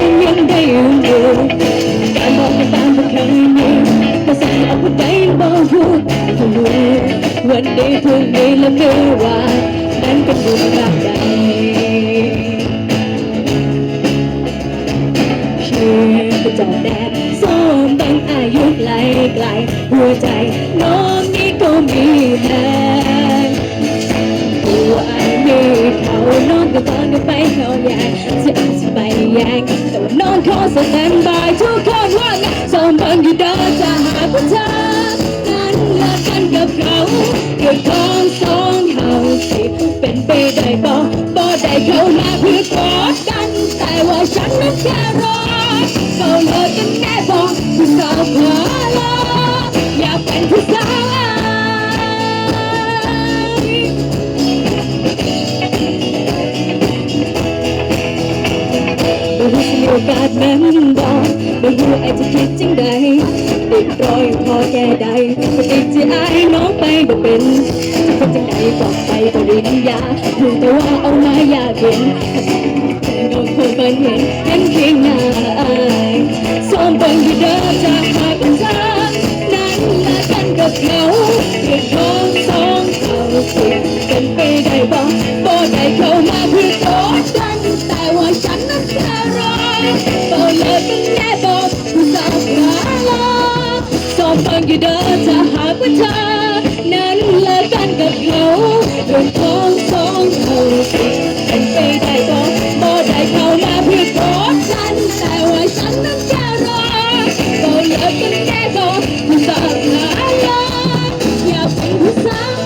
ยังได้อยู่การบอกตามไม่เคยมีภาษาเอาไปได้บอกรู้ทุกวันนี้ทุกนี้และเมื่อวานนั้นเป็นดวงรักกันชื่อปจอบแดดส้มตั้งอายุไกลไกลหัวใจน้อง สแตนบายทุกคนว่าไงสองบังอยู่เดินจะหาผู้เธอนั้นเลิกกันกับเขาเกิดของสองเฮาสิเป็นไปได้บ่บ่ได้เขามาเพื่อกอดกันแต่ว่าฉันนั้นแค่รอเขาเลิกกันแน่บ่ผู้สาวขาลออยากเป็นผู้สาว รู้สิมีโอกาสแม่นบ่บ่รู้ไอ้จะคิดจังใดติดรอยพอแก่ใดบ่ติดที่อายน้องไปบ่เป็นจะคิดจังใดบอกไปบ่ริญญารู้แต่ว่าเอามายากเห็นแต่ก็คงเปิดเห็นเห็นเพียงหน้าอายซ้อมเบิ่งอยู่เด้อจากหากเป็นเธอนั้นละกันกับเขาเรื่องของสองเขาสิเป็นไปได้บ่บ่ได้เข้ามาเพื่อกอดกันแต่ว่าฉันนั้นแค่รอ But เลิก can never stop my love สองคนอยู่เด้อจะหากว่าเธอ นั้นเลิกกันกับเขาโดนท้องสองเขาเป็นไปได้บ่บ่ได้เขาและเพื่อนขอฉันแต่ว่าฉันนั้นแค่รอ But love can never stop my love อย่าเป็นผู้สาว